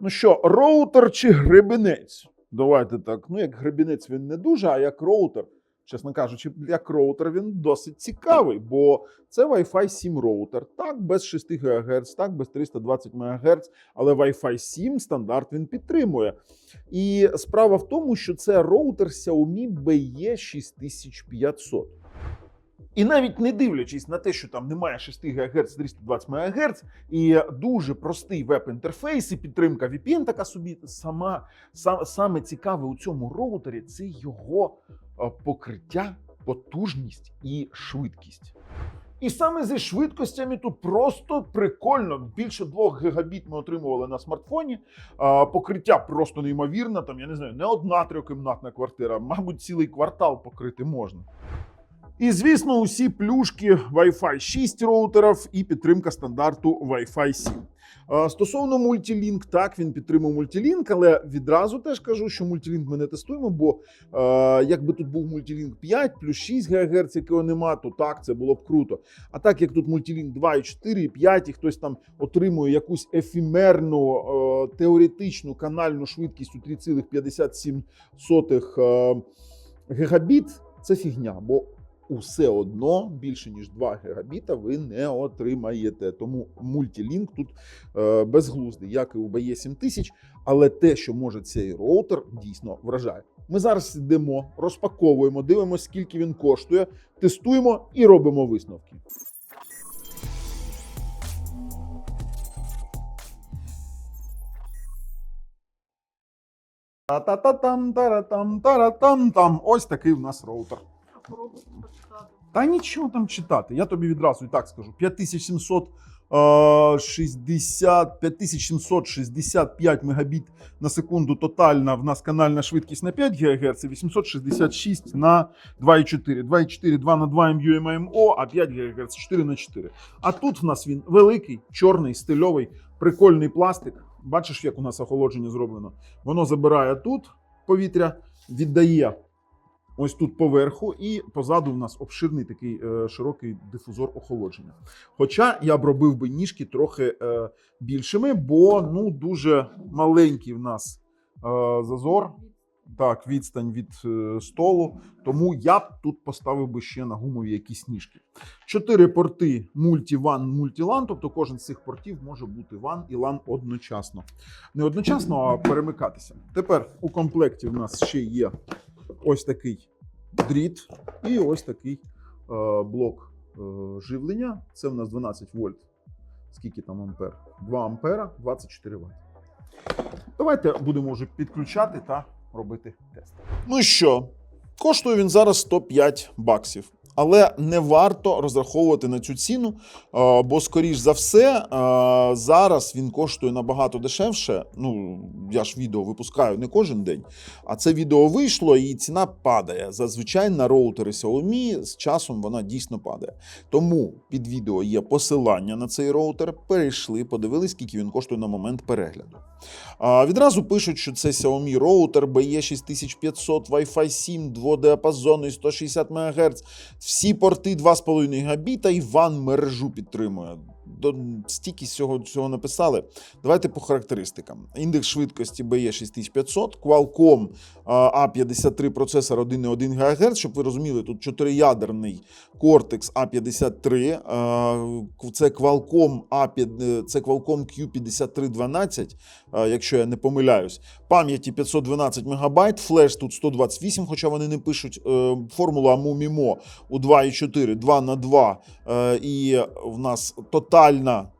Ну що, роутер чи гребенець? Давайте так. Ну, як гребенець він не дуже, а як роутер, чесно кажучи, як роутер він досить цікавий, бо це Wi-Fi 7 роутер. Так, без 6 ГГц, так, без 320 МГц, але Wi-Fi 7 стандарт він підтримує. І справа в тому, що це роутер Xiaomi BE6500. І навіть не дивлячись на те, що там немає 6 ГГц, 320 МГц, і дуже простий веб-інтерфейс, і підтримка VPN така собі сама, сам, саме цікаве у цьому роутері це його е, покриття, потужність і швидкість. І саме зі швидкостями тут просто прикольно. Більше 2 гігабіт ми отримували на смартфоні. А, покриття просто неймовірне. Там я не знаю, не одна трьохкімнатна квартира, мабуть, цілий квартал покрити можна. І звісно, усі плюшки Wi-Fi 6 роутерів і підтримка стандарту Wi-Fi 7. Стосовно мультилінк, так він підтримує мультилінк, але відразу теж кажу, що мультилінк ми не тестуємо, бо е, якби тут був мультилінк 5 плюс 6 ГГц, якого нема, то так це було б круто. А так як тут мультилінк 2, і 4, і 5, і хтось там отримує якусь ефімерну е, теоретичну канальну швидкість у 3,57 е, гігабіт, це фігня. бо усе одно більше ніж 2 гігабіта ви не отримаєте. Тому мультилінк тут е, безглуздий, як і у BE 7000, але те, що може цей роутер, дійсно вражає. Ми зараз йдемо, розпаковуємо, дивимося, скільки він коштує, тестуємо і робимо висновки. Та-та-та-там, таратам, таратам, там. Ось такий в нас роутер. Та нічого там читати. Я тобі відразу і так скажу: 5760, 5765 мегабіт на секунду тотальна в нас канальна швидкість на 5 ГГц, 866 на 2,4. 2,4, 2 на 2 MUMMO, а 5 ГГц 4 на 4. А тут в нас він великий, чорний, стильовий, прикольний пластик. Бачиш, як у нас охолодження зроблено? Воно забирає тут повітря, віддає ось тут поверху, і позаду в нас обширний такий е, широкий дифузор охолодження. Хоча я б робив би ніжки трохи е, більшими, бо ну дуже маленький в нас е, зазор. Так, відстань від е, столу. Тому я б тут поставив би ще на гумові якісь ніжки. Чотири порти мульті-ван, мульті-лан, тобто кожен з цих портів може бути ван і лан одночасно. Не одночасно, а перемикатися. Тепер у комплекті в нас ще є ось такий дріт і ось такий е, блок е, живлення. Це в нас 12 вольт. Скільки там ампер? 2 ампера, 24 Вт. Давайте будемо вже підключати та робити тест. Ну що, коштує він зараз 105 баксів. Але не варто розраховувати на цю ціну, бо, скоріш за все, зараз він коштує набагато дешевше. Ну, я ж відео випускаю не кожен день, а це відео вийшло і ціна падає. Зазвичай на роутери Xiaomi з часом вона дійсно падає. Тому під відео є посилання на цей роутер. Перейшли, подивились, скільки він коштує на момент перегляду. Відразу пишуть, що це Xiaomi роутер BE6500, Wi-Fi 7, дводіапазонний, 160 МГц. Всі порти 2,5 габіта і ван мережу підтримує. Стільки всього цього написали. Давайте по характеристикам. Індекс швидкості BE6500, Qualcomm а, A53 процесор 1,1 ГГц, щоб ви розуміли, тут чотириядерний Cortex A53, а, це Qualcomm A5, це Qualcomm Q5312, якщо я не помиляюсь. Пам'яті 512 МБ, флеш тут 128, хоча вони не пишуть. Е, Формула AMU-MIMO у 2,4, 2 на 2, е, і в нас тотальна е,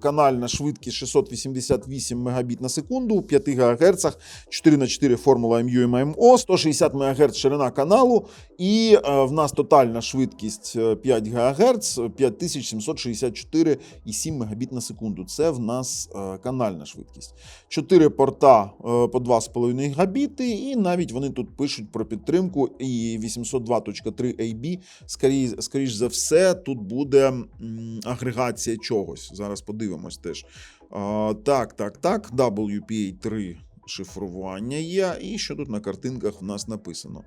канальна швидкість 688 Мбіт на секунду 5 ГГц, 4 на 4 формула MU-MMO, 160 МГц ширина каналу, і е, в нас тотальна швидкість е, 5 ГГц, 5764,7 Мбіт на секунду. Це в нас е, канальна швидкість. 4 порта е, по 2,5 габіти, і навіть вони тут пишуть про підтримку і 802.3 AB. Скоріше, скоріш за все, тут буде агрегація чогось. Зараз подивимось теж. А, так, так, так. WPA3 шифрування є. І що тут на картинках в нас написано?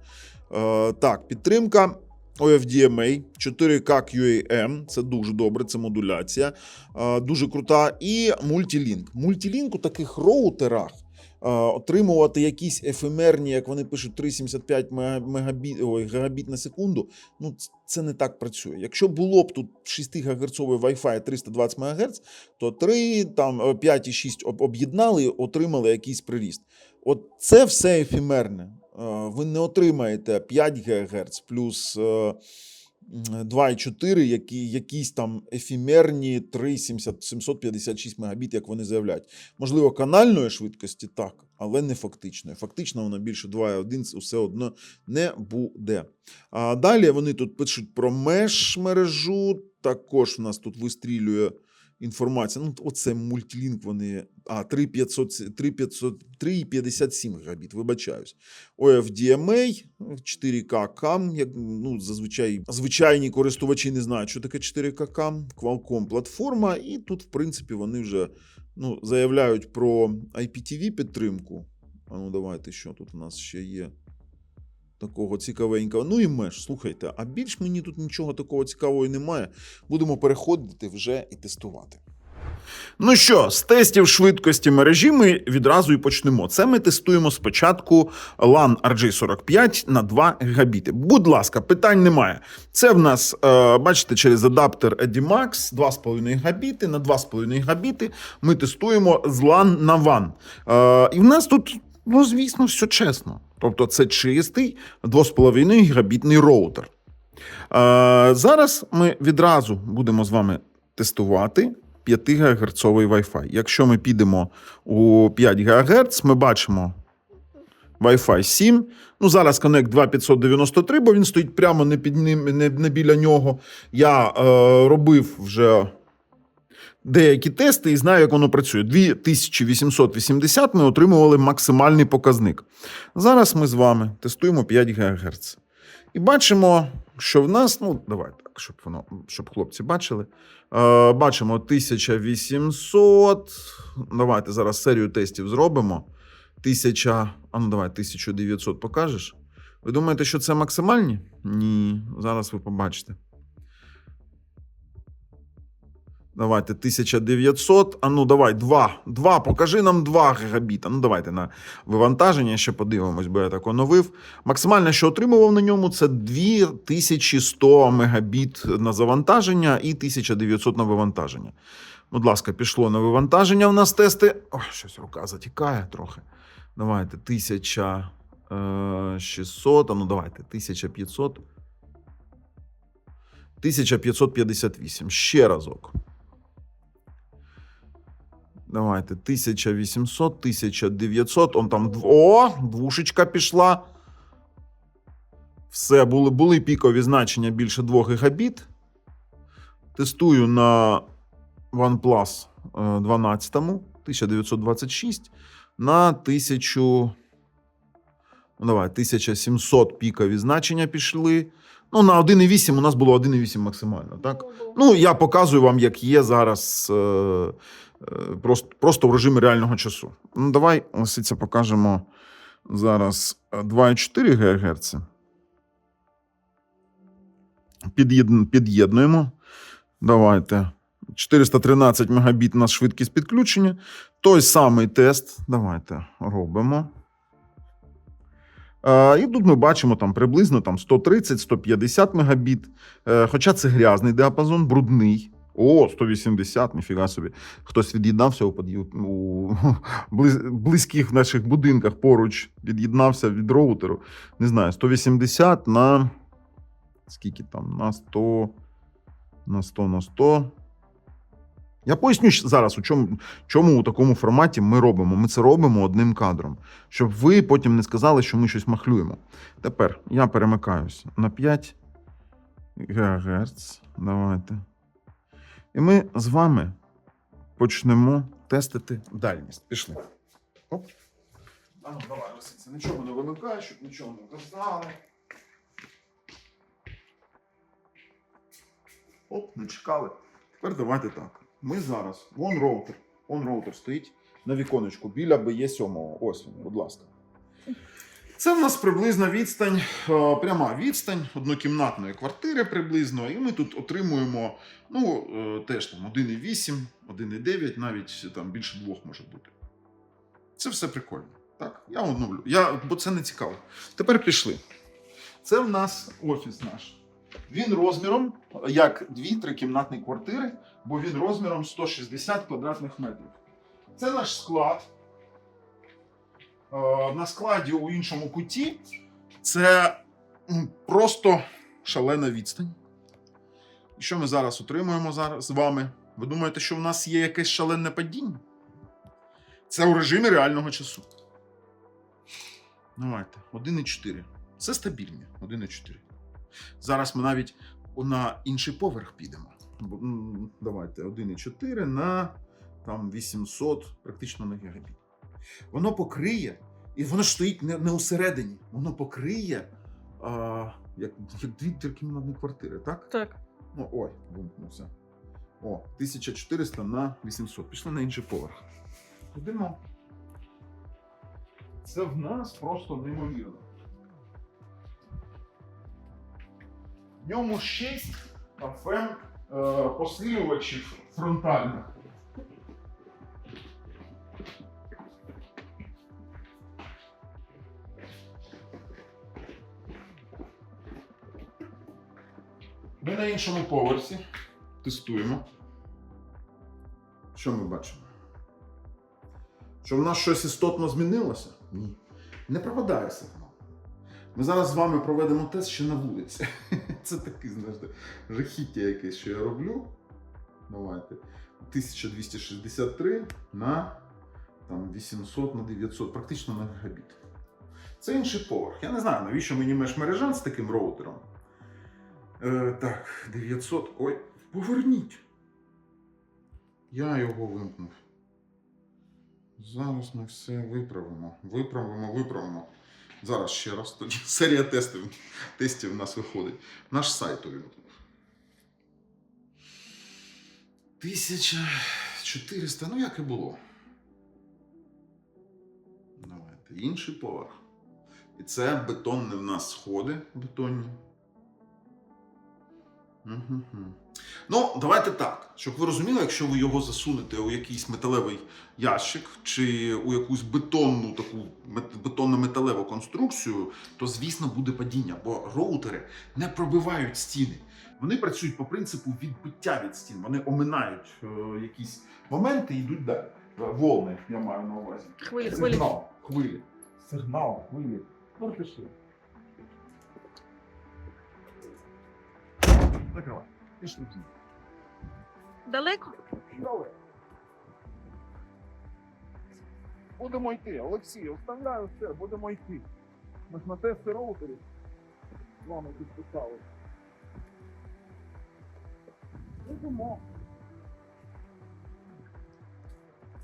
А, так, підтримка OFDMA, 4K QAM, це дуже добре, це модуляція, дуже крута. І мультілінк. Мультілінк у таких роутерах отримувати якісь ефемерні, як вони пишуть, 375 мега- мегабіт, ой, гігабіт на секунду. Ну, це не так працює. Якщо було б тут 6 ГГц Wi-Fi 320 МГц, то 3, там, е, 5 і 6 об- об'єднали, отримали якийсь приріст. От це все ефемерне. Е, Ви не отримаєте 5 ГГц плюс е, 2,4, які, якісь там ефемерні 3,70 756 Мбіт, як вони заявляють. Можливо, канальної швидкості так, але не фактичної. Фактично, воно більше 2,1 усе одно не буде. А далі вони тут пишуть про меж мережу. Також в нас тут вистрілює інформація. Ну, оце мультилінк. Вони. А, 3500, 3500, 3,57 гігабіт, вибачаюсь. OFDMA, 4К CAM, як ну, зазвичай звичайні користувачі не знають, що таке 4К CAM, Qualcomm платформа, і тут, в принципі, вони вже ну, заявляють про IPTV підтримку. А ну давайте, що тут у нас ще є. Такого цікавенького. Ну і меж, слухайте, а більш мені тут нічого такого цікавого і немає. Будемо переходити вже і тестувати. Ну що, з тестів швидкості мережі ми відразу і почнемо. Це ми тестуємо спочатку LAN RJ45 на 2 гігабіти. Будь ласка, питань немає. Це в нас, е, бачите, через адаптер EDMAX 2,5 гігабіти на 2,5 гігабіти ми тестуємо з LAN на WAN. Е, і в нас тут, ну, звісно, все чесно. Тобто це чистий 2,5 гігабітний роутер. Е, зараз ми відразу будемо з вами тестувати 5 ГГц Wi-Fi. Якщо ми підемо у 5 ГГц, ми бачимо Wi-Fi 7. Ну, зараз Connect 2593, бо він стоїть прямо не, під ним, не, не біля нього. Я е, робив вже деякі тести і знаю, як воно працює. 2880 ми отримували максимальний показник. Зараз ми з вами тестуємо 5 ГГц. І бачимо, що в нас, ну, давай так, щоб воно, щоб хлопці бачили. Е, бачимо 1800. Давайте зараз серію тестів зробимо. 1000, а ну давай, 1900 покажеш. Ви думаєте, що це максимальні? Ні, зараз ви побачите. Давайте 1900. А ну давай, 2. 2. Покажи нам 2 гігабіта. Ну давайте на вивантаження ще подивимось, бо я так оновив. Максимальне, що отримував на ньому, це 2100 мегабіт на завантаження і 1900 на вивантаження. Будь ласка, пішло на вивантаження. У нас тести. Ой, щось рука затікає трохи. Давайте 1600. А ну давайте 1500. 1558. Ще разок. Давайте 1800, 1900. Он там. О, двушечка пішла. Все, були, були пікові значення більше 2 гігабіт. Тестую на OnePlus е, 12, 1926 на 1000. Ну, давай, 1700 пікові значення пішли. Ну, на 1,8 у нас було 1,8 максимально, так? Ну, я показую вам, як є зараз е, е, просто, просто в режимі реального часу. Ну, давай ось це покажемо зараз е, 2,4 ГГц. Під'єднуємо. Давайте. 413 Мбіт у нас швидкість підключення. Той самий тест. Давайте робимо. Е, І тут ми бачимо там приблизно там 130-150 мегабіт. Е, Хоча це грязний діапазон, брудний. О, 180, ніфіга собі. Хтось від'єднався у, под'ю- у близьких наших будинках поруч, від'єднався від роутеру. Не знаю, 180 на. Скільки там? На 100. На 100 на 100. Я поясню зараз, у чому, чому у такому форматі ми робимо. Ми це робимо одним кадром, щоб ви потім не сказали, що ми щось махлюємо. Тепер я перемикаюсь на 5 ГГц. Давайте. І ми з вами почнемо тестити дальність. Пішли. Оп. А ну, давай, Росиці, нічого не вимикай, щоб нічого не казали. Оп, не чекали. Тепер давайте так. Ми зараз. Вон роутер. Вон роутер стоїть на віконечку біля БЄ7. Ось він, будь ласка. Це в нас приблизна відстань, е, пряма відстань однокімнатної квартири приблизно, і ми тут отримуємо ну, е, теж там 1,8, 1,9, навіть там більше двох може бути. Це все прикольно. Так, я оновлю. Я, бо це не цікаво. Тепер пішли. Це в нас офіс наш. Він розміром як дві трикімнатні квартири, бо він розміром 160 квадратних метрів. Це наш склад. Е, На складі у іншому куті це просто шалена відстань. І що ми зараз отримуємо зараз з вами? Ви думаєте, що в нас є якесь шалене падіння? Це у режимі реального часу. Давайте, 1,4. Це стабільні, 1,4. Зараз ми навіть на інший поверх підемо. Давайте 1,4 на там 800, практично на гігабіт. Воно покриє, і воно ж стоїть не, не усередині, воно покриє а, як, як дві трикімнатні квартири, так? Так. Ну, ой, вимкнувся. О, 1400 на 800. Пішли на інший поверх. Ходимо. Це в нас просто неймовірно. В ньому 6 FM е, посилювачів фронтальних. Іншому поверсі тестуємо. Що ми бачимо? Що в нас щось істотно змінилося? Ні. Не пропадає сигнал. Ми зараз з вами проведемо тест ще на вулиці. Це таке, знаєте, жахіття якесь, що я роблю. Давайте. 1263 на там, 800 на 900, практично на гігабіт. Це інший поверх. Я не знаю, навіщо мені межмережан з таким роутером. Е, так, 900. Ой, поверніть. Я його вимкнув. Зараз ми все виправимо. Виправимо, виправимо. Зараз ще раз тоді. Серія тестів, тестів у нас виходить. Наш сайт увімкнув. 1400, ну як і було. Давайте. Інший поверх. І це бетонні в нас сходи бетонні. Угу. Ну, давайте так, щоб ви розуміли, якщо ви його засунете у якийсь металевий ящик чи у якусь бетонну таку бетонно-металеву конструкцію, то звісно буде падіння, бо роутери не пробивають стіни. Вони працюють по принципу відбиття від стін. Вони оминають е, якісь моменти і йдуть далі. Е, Волни, я маю на увазі. Хвилі, хвилі. Сигнал, хвилі. Сигнал, хвилі. Ну, Закривай. Пішли. Далеко? Давай. Будемо йти, Олексій, оставляю все, будемо йти. Ми ж на тести роутерів з вами підписали. Йдемо.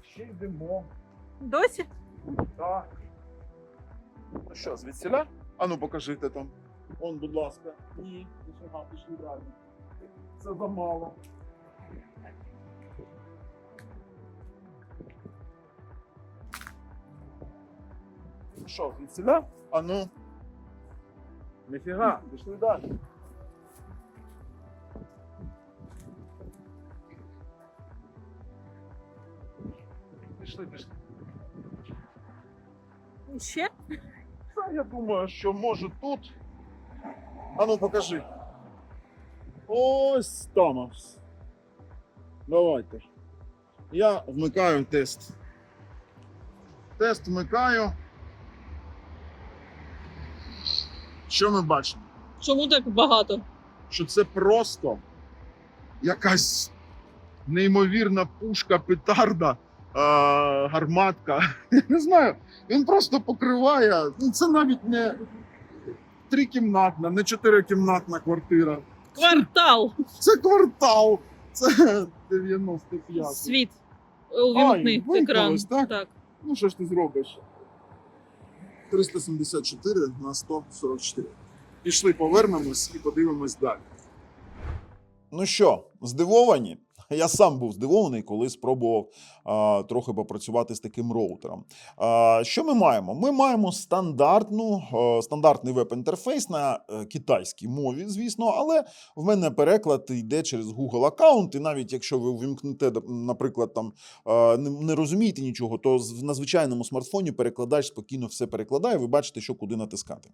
Ще йдемо. Досі? Так. Ну що, звідсіля? Ану, покажите там. Он, будь ласка. Ні, ніфіга, пішли далі. Це замало. Що, звідсіля? Ану. Ніфіга, пішли далі. Пішли, пішли. Ще? Та я думаю, що може тут. А ну покажи. Ось там. Давайте. Я вмикаю тест. Тест вмикаю. Що ми бачимо? Чому так багато? Що це просто якась неймовірна пушка, петарда, е, гарматка. Я не знаю. Він просто покриває. Ну, це навіть не трикімнатна, не чотирикімнатна квартира. Квартал. Це квартал. Це 95. Світ. Увімкни Ай, екран. так? так. Ну що ж ти зробиш? 374 на 144. Пішли, повернемось і подивимось далі. Ну що, здивовані? Я сам був здивований, коли спробував а, трохи попрацювати з таким роутером. А, що ми маємо? Ми маємо стандартну, е, стандартний веб-інтерфейс на е, китайській мові, звісно, але в мене переклад йде через Google аккаунт. І навіть якщо ви увімкнете, наприклад, там е, не, не розумієте нічого, то на звичайному смартфоні перекладач спокійно все перекладає. Ви бачите, що куди натискати.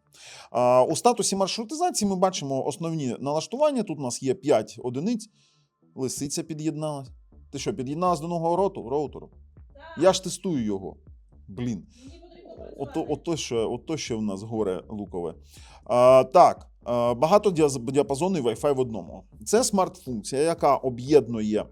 А, у статусі маршрутизації ми бачимо основні налаштування. Тут у нас є 5 одиниць. Лисиця під'єдналась. Ти що, під'єдналась до нового роту, роутеру? Я ж тестую його. Блін. Ото, ото, що, ото що в нас горе лукове. А, так, а, багатодіапазонний Wi-Fi в одному. Це смарт-функція, яка об'єднує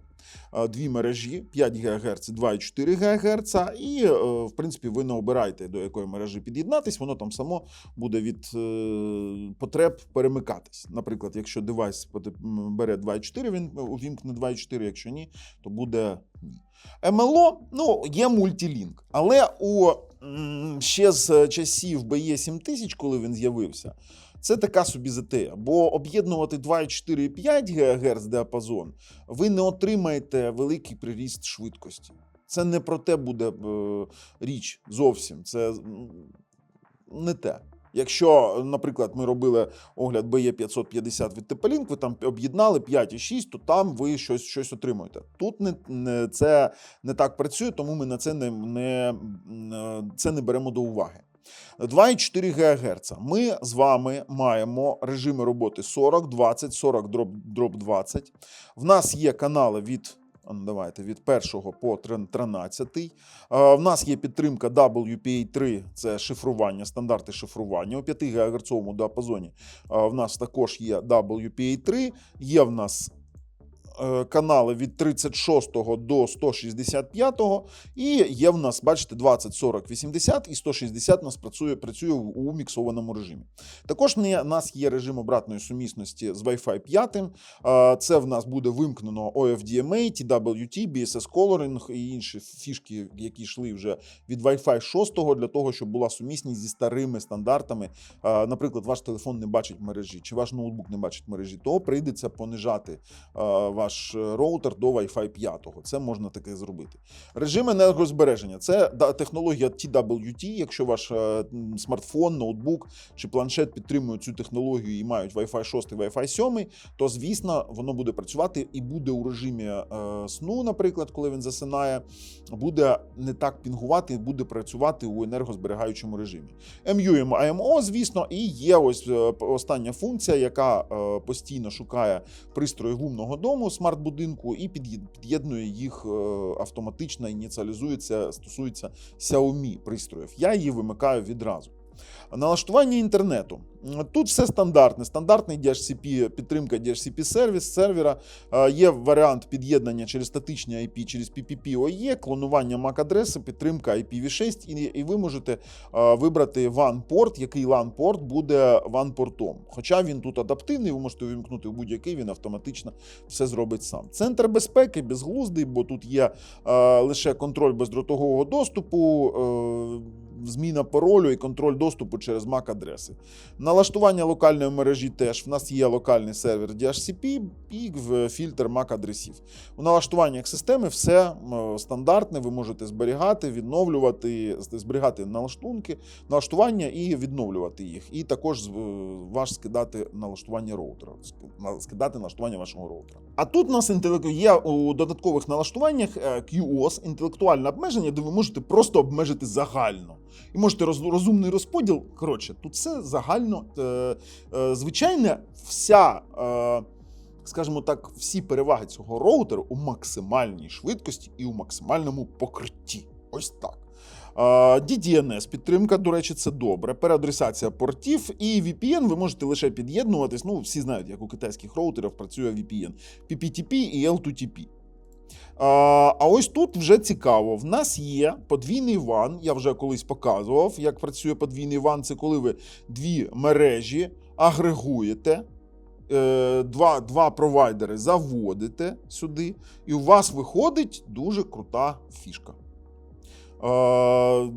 дві мережі 5 ГГц 2,4 ГГц. І, е, в принципі, ви не обираєте, до якої мережі під'єднатись, воно там само буде від е, потреб перемикатись. Наприклад, якщо девайс бере 2,4, він увімкне 2,4, якщо ні, то буде ні. МЛО, ну, є мультилінк. Але у ще з часів BE 7000, коли він з'явився, це така собі затея. Бо об'єднувати 2,4 і 5 ГГц діапазон, ви не отримаєте великий приріст швидкості. Це не про те буде е, річ зовсім. Це не те. Якщо, наприклад, ми робили огляд BE 550 від TP-Link, ви там об'єднали 5 і 6, то там ви щось, щось отримуєте. Тут не, не, це не так працює, тому ми на це не, не, це не беремо до уваги. 2,4 ГГц. Ми з вами маємо режими роботи 40, 20, 40 дроп, дроп 20. В нас є канали від. Ну, Давайте від 1 по 13. Е, В нас є підтримка WPA3, це шифрування, стандарти шифрування. У 5 ГГц діапазоні в нас також є WPA3, є в нас канали від 36 до 165, і є в нас, бачите, 20, 40, 80 і 160 у нас працює, працює у міксованому режимі. Також в нас є режим обратної сумісності з Wi-Fi 5. Е, Це в нас буде вимкнено OFDMA, TWT, BSS Coloring і інші фішки, які йшли вже від Wi-Fi 6 для того, щоб була сумісність зі старими стандартами. Е, Наприклад, ваш телефон не бачить мережі, чи ваш ноутбук не бачить мережі, то прийдеться понижати е, ваш е, роутер до Wi-Fi 5. Це можна таке зробити. Режим енергозбереження це технологія TWT. Якщо ваш е, смартфон, ноутбук чи планшет підтримують цю технологію і мають Wi-Fi 6, Wi-Fi 7, то звісно воно буде працювати і буде у режимі е, сну, наприклад, коли він засинає, буде не так пінгувати, буде працювати у енергозберігаючому режимі. MU, AMO, звісно, і є ось остання функція, яка постійно шукає пристрої гумного дому, смарт-будинку і під'єд- під'єднує їх е, автоматично, ініціалізується, стосується Xiaomi пристроїв. Я її вимикаю відразу. Налаштування інтернету. Тут все стандартне. Стандартний DHCP, підтримка DHCP сервіс сервера. Е, Є варіант під'єднання через статичні IP, через PPP OE, клонування MAC-адреси, підтримка IPv6, і, і ви можете е, вибрати WAN-порт, який LAN-порт буде WAN-портом. Хоча він тут адаптивний, ви можете увімкнути в будь-який, він автоматично все зробить сам. Центр безпеки безглуздий, бо тут є е, лише контроль бездротового доступу. Е, Зміна паролю і контроль доступу через MAC-адреси. Налаштування локальної мережі теж. В нас є локальний сервер DHCP і фільтр MAC-адресів. У налаштуваннях системи все стандартне. Ви можете зберігати, відновлювати, зберігати налаштунки, налаштування і відновлювати їх. І також з- ваш скидати налаштування роутера, скидати налаштування вашого роутера. А тут у нас інтелек- є у додаткових налаштуваннях е, QoS, інтелектуальне обмеження, де ви можете просто обмежити загально. І можете роз, розумний розподіл. Коротше, тут все загально. Е, е, звичайно, вся. Е, Скажімо так, всі переваги цього роутеру у максимальній швидкості і у максимальному покритті. Ось так. Е, DDNS підтримка, до речі, це добре. Переадресація портів і VPN ви можете лише під'єднуватись. Ну, всі знають, як у китайських роутерів працює VPN. PPTP і L2TP. А, ось тут вже цікаво. В нас є подвійний ван. Я вже колись показував, як працює подвійний ван. Це коли ви дві мережі агрегуєте, е, два, два провайдери заводите сюди, і у вас виходить дуже крута фішка. Е,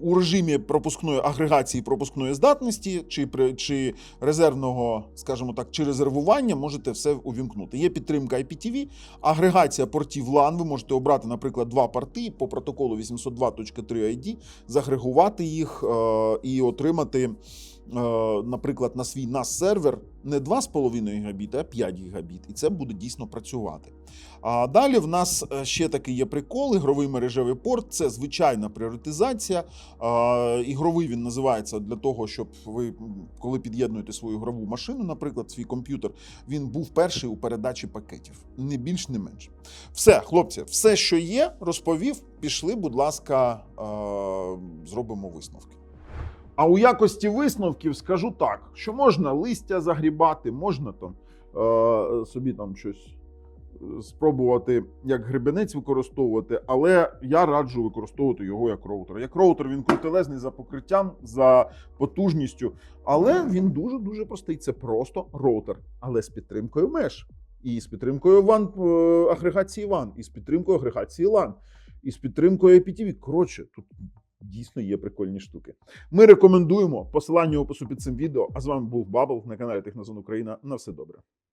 у режимі пропускної агрегації пропускної здатності чи, при- чи резервного, скажімо так, чи резервування можете все увімкнути. Є підтримка IPTV, агрегація портів LAN. Ви можете обрати, наприклад, два порти по протоколу 802.3 ID, загрегувати їх е, і отримати, наприклад, на свій NAS сервер не 2,5 гігабіта, а 5 гігабіт. І це буде дійсно працювати. А далі в нас е, ще такий є прикол: ігровий мережевий порт це звичайна пріоритизація. Ігровий він називається для того, щоб ви, коли під'єднуєте свою ігрову машину, наприклад, свій комп'ютер, він був перший у передачі пакетів. Не більш, не менш. Все, хлопці, все, що є, розповів. Пішли, будь ласка, е, зробимо висновки. А у якості висновків скажу так: що можна листя загрібати, можна там е, собі там щось е, спробувати як гребенець використовувати, але я раджу використовувати його як роутер. Як роутер він крутелезний за покриттям, за потужністю, але він дуже дуже простий. Це просто роутер, але з підтримкою меж. І з підтримкою WAN, е, агрегації WAN, і з підтримкою агрегації LAN, і з підтримкою IPTV. Коротше, тут дійсно є прикольні штуки. Ми рекомендуємо посилання опису під цим відео. А з вами був Бабл на каналі Технозон Україна. На все добре.